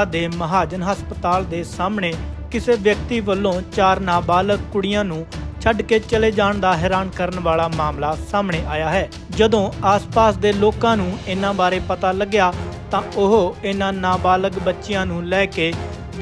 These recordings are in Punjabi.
ਬਟਾਲਾ ਦੇ ਮਹਾਜਨ ਹਸਪਤਾਲ ਦੇ ਸਾਹਮਣੇ ਕਿਸੇ ਵਿਅਕਤੀ ਵੱਲੋਂ ਚਾਰ ਨਾਬਾਲਗ ਕੁੜੀਆਂ ਨੂੰ ਛੱਡ ਕੇ ਚਲੇ ਜਾਣ ਦਾ ਹੈਰਾਨ ਕਰਨ ਵਾਲਾ ਮਾਮਲਾ ਸਾਹਮਣੇ ਆਇਆ ਹੈ। ਜਦੋਂ ਆਸ-ਪਾਸ ਦੇ ਲੋਕਾਂ ਨੂੰ ਇਹਨਾਂ ਬਾਰੇ ਪਤਾ ਲੱਗਿਆ ਤਾਂ ਉਹ ਇਹਨਾਂ ਨਾਬਾਲਗ ਬੱਚੀਆਂ ਨੂੰ ਲੈ ਕੇ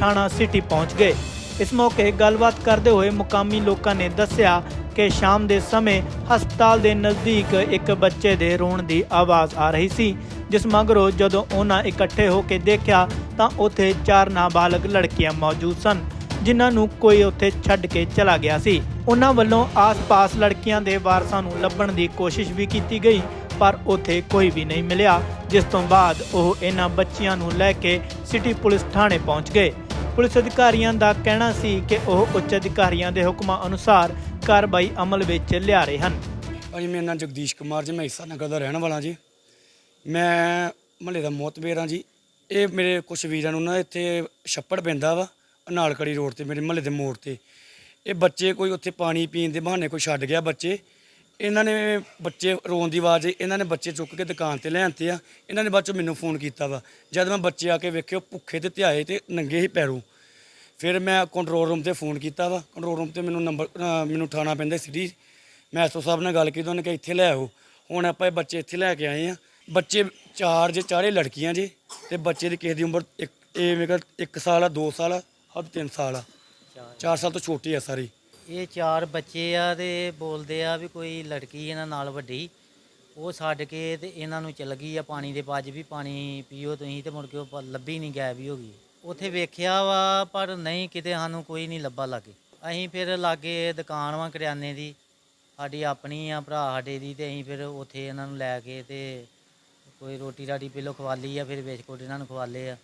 ਥਾਣਾ ਸਿਟੀ ਪਹੁੰਚ ਗਏ। ਇਸ ਮੌਕੇ ਗੱਲਬਾਤ ਕਰਦੇ ਹੋਏ ਮੁਕਾਮੀ ਲੋਕਾਂ ਨੇ ਦੱਸਿਆ ਕਿ ਸ਼ਾਮ ਦੇ ਸਮੇਂ ਹਸਪਤਾਲ ਦੇ ਨਜ਼ਦੀਕ ਇੱਕ ਬੱਚੇ ਦੇ ਰੋਣ ਦੀ ਆਵਾਜ਼ ਆ ਰਹੀ ਸੀ। ਜਿਸ ਮਗਰੋਂ ਜਦੋਂ ਉਹਨਾਂ ਇਕੱਠੇ ਹੋ ਕੇ ਦੇਖਿਆ ਤਾਂ ਉੱਥੇ ਚਾਰ ਨਾਬਾਲਗ ਲੜਕੀਆਂ ਮੌਜੂਦ ਸਨ, ਜਿਨ੍ਹਾਂ ਨੂੰ ਕੋਈ ਉੱਥੇ ਛੱਡ ਕੇ ਚਲਾ ਗਿਆ ਸੀ। ਉਹਨਾਂ ਵੱਲੋਂ ਆਸ-ਪਾਸ ਲੜਕੀਆਂ ਦੇ ਵਾਰਸਾਂ ਨੂੰ ਲੱਭਣ ਦੀ ਕੋਸ਼ਿਸ਼ ਵੀ ਕੀਤੀ ਗਈ, ਪਰ ਉੱਥੇ ਕੋਈ ਵੀ ਨਹੀਂ ਮਿਲਿਆ, ਜਿਸ ਤੋਂ ਬਾਅਦ ਉਹ ਇਹਨਾਂ ਬੱਚੀਆਂ ਨੂੰ ਲੈ ਕੇ ਸਿਟੀ ਪੁਲਿਸ ਥਾਣੇ ਪਹੁੰਚ ਗਏ। ਪੁਲਿਸ ਅਧਿਕਾਰੀਆਂ ਦਾ ਕਹਿਣਾ ਸੀ ਕਿ ਉਹ ਉੱਚ ਅਧਿਕਾਰੀਆਂ ਦੇ ਹੁਕਮਾਂ ਅਨੁਸਾਰ ਕਾਰਵਾਈ ਅਮਲ ਵਿੱਚ ਲਿਆ ਰਹੇ ਹਨ। ਭਾਜੀ, ਮੇਰਾ ਨਾਮ ਜਗਦੀਸ਼ ਕੁਮਾਰ ਜੀ, ਮੈਂ ਹਿੱਸਾ ਨਗਰ ਦਾ ਰਹਿਣ ਵਾਲਾ ਜੀ। ਮੈਂ ਮਹੱਲੇ ਦਾ ਮੋਤਬੇਰ ਹਾਂ ਜੀ। ਇਹ ਮੇਰੇ ਕੁਛ ਵੀਰਾਂ ਨੂੰ ਨਾ ਇੱਥੇ ਛੱਪੜ ਪੈਂਦਾ ਵਾ, ਅਨਾਲਕੜੀ ਰੋਡ ਤੇ, ਮੇਰੇ ਮਹੱਲੇ ਦੇ ਮੋੜ ਤੇ। ਇਹ ਬੱਚੇ ਕੋਈ ਉੱਥੇ ਪਾਣੀ ਪੀਣ ਦੇ ਬਹਾਨੇ ਕੋਈ ਛੱਡ ਗਿਆ ਬੱਚੇ। ਇਹਨਾਂ ਨੇ ਬੱਚੇ ਰੋਣ ਦੀ ਆਵਾਜ਼, ਇਹਨਾਂ ਨੇ ਬੱਚੇ ਚੁੱਕ ਕੇ ਦੁਕਾਨ ਤੇ ਲਿਆਂਤੇ ਆ। ਇਹਨਾਂ ਨੇ ਬਾਅਦ ਚੋਂ ਮੈਨੂੰ ਫੋਨ ਕੀਤਾ ਵਾ। ਜਦ ਮੈਂ ਬੱਚੇ ਆ ਕੇ ਵੇਖਿਓ, ਭੁੱਖੇ ਤੇ ਧਿਆਏ ਤੇ ਨੰਗੇ ਹੀ ਪੈਰੋਂ। ਫਿਰ ਮੈਂ ਕੰਟਰੋਲ ਰੂਮ ਤੇ ਫੋਨ ਕੀਤਾ ਵਾ। ਕੰਟਰੋਲ ਰੂਮ ਤੇ ਮੈਨੂੰ ਨੰਬਰ ਮੈਨੂੰ ਠਾਣਾ ਪੈਂਦਾ ਸਿਟੀ ਮੈਂ ਐਸਓ ਸਾਹਿਬ ਨਾਲ ਗੱਲ ਕੀਤੀ, ਉਹਨੇ ਕਿਹਾ, ਇੱਥੇ ਲੈ ਆਓ। ਹੁਣ ਆਪਾਂ ਇਹ ਬੱਚੇ ਇੱਥੇ ਲੈ ਕੇ ਆਏ ਆ। ਬੱਚੇ ਚਾਰ ਜੇ, ਚਾਰੇ ਲੜਕੀਆਂ ਜੇ, ਤੇ ਬੱਚੇ ਦੀ ਕਿਸੇ ਦੀ ਉਮਰ ਇੱਕ, ਇਹ ਮੇਰੇ ਕੋਲ 1 ਸਾਲ ਆ 2 ਸਾਲ ਆ, ਹੱਦ 3 ਸਾਲ ਆ। 4 ਸਾਲ ਤੋਂ ਛੋਟੀ ਆ ਸਾਰੀ। ਇਹ ਚਾਰ ਬੱਚੇ ਆ ਤੇ ਬੋਲਦੇ ਆ ਵੀ ਕੋਈ ਲੜਕੀ ਇਹਨਾਂ ਨਾਲ ਵੱਡੀ, ਉਹ ਛੱਡ ਕੇ ਤੇ ਇਹਨਾਂ ਨੂੰ ਚਲ ਗਈ ਆ ਪਾਣੀ ਦੇ ਪੱਜ ਵੀ ਪਾਣੀ ਪੀਓ ਤੁਸੀਂ ਤੇ ਮੁੜ ਕੇ ਉਹ ਪ- ਲੱਭੀ ਨਹੀਂ, ਗਾਇਬ ਹੀ ਹੋ ਗਈ। ਉੱਥੇ ਵੇਖਿਆ ਵਾ, ਪਰ ਨਹੀਂ ਕਿਤੇ ਸਾਨੂੰ ਕੋਈ ਨਹੀਂ ਲੱਭਾ ਲਾਗੇ। ਅਸੀਂ ਫਿਰ ਲਾਗੇ ਦੁਕਾਨ ਵਾ, ਕਰਿਆਨੇ ਦੀ, ਸਾਡੀ ਆਪਣੀ ਆ, ਭਰਾ ਸਾਡੇ ਦੀ ਤੇ ਅਸੀਂ ਫਿਰ ਉੱਥੇ ਇਹਨਾਂ ਨੂੰ ਲੈ ਕੇ ਤੇ ਕੋਈ ਰੋਟੀ ਰਾਟੀ ਪਹਿਲੋਂ ਖਵਾ ਲਈ ਆ ਫਿਰ ਬਿਸਕੁਟ ਇਹਨਾਂ ਨੂੰ ਖਵਾ ਲਏ ਆ।